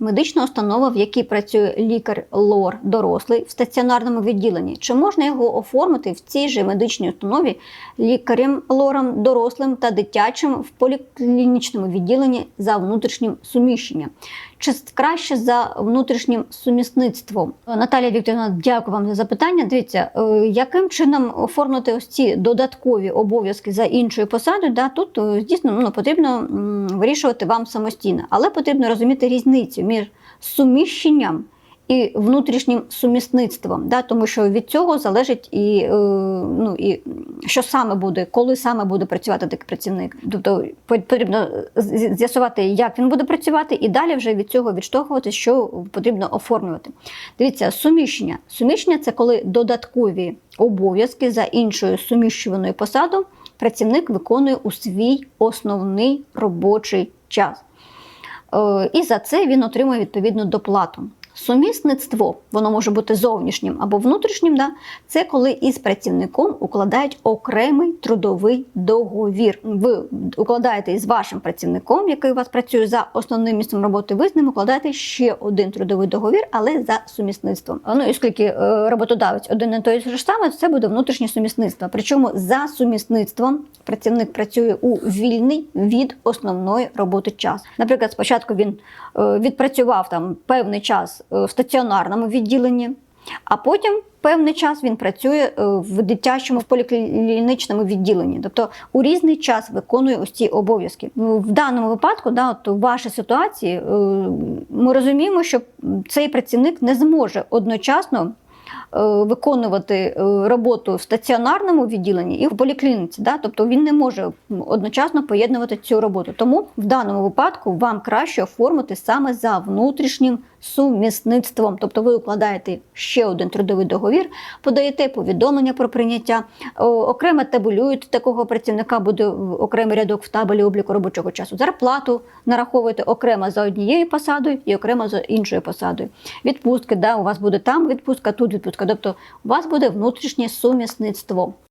Медична установа, в якій працює лікар-лор дорослий в стаціонарному відділенні, чи можна його оформити в цій же медичній установі лікарем-лором дорослим та дитячим в поліклінічному відділенні за внутрішнім суміщенням? Чи краще за внутрішнім сумісництвом? Наталія Вікторівна, дякую вам за запитання. Дивіться, е, яким чином оформити ось ці додаткові обов'язки за іншою посадою? Да, тут е, дійсно ну, потрібно вирішувати вам самостійно, але потрібно розуміти різницю між суміщенням і внутрішнім сумісництвом, да, тому що від цього залежить і, е, ну, і що саме буде, коли саме буде працювати такий працівник. Тобто по- потрібно з'ясувати, як він буде працювати, і далі вже від цього відштовхувати, що потрібно оформлювати. Дивіться, суміщення. Суміщення це коли додаткові обов'язки за іншою суміщуваною посадою працівник виконує у свій основний робочий час. Е, І за це він отримує відповідну доплату. Сумісництво, воно може бути зовнішнім або внутрішнім, да? це коли із працівником укладають окремий трудовий договір. Ви укладаєте із вашим працівником, який у вас працює за основним місцем роботи, ви з ним укладаєте ще один трудовий договір, але за сумісництвом. Ну і оскільки е, роботодавець один і той же саме, це буде внутрішнє сумісництво. Причому за сумісництвом працівник працює у вільний від основної роботи час. Наприклад, спочатку він е, відпрацював там певний час в стаціонарному відділенні, а потім певний час він працює е, в дитячому поліклінічному відділенні. Тобто у різний час виконує ось ці обов'язки. Ну, В даному випадку, да, от у вашій ситуації, е, ми розуміємо, що цей працівник не зможе одночасно е, виконувати е, роботу в стаціонарному відділенні і в поліклініці. Да? Тобто він не може одночасно поєднувати цю роботу. Тому в даному випадку вам краще оформити саме за внутрішнім сумісництвом. Тобто ви укладаєте ще один трудовий договір, подаєте повідомлення про прийняття, окремо табелюєте такого працівника, буде окремий рядок в табелі обліку робочого часу. Зарплату нараховуєте окремо за однією посадою і окремо за іншою посадою. Відпустки, да, у вас буде там відпустка, тут відпустка. Тобто у вас буде внутрішнє сумісництво.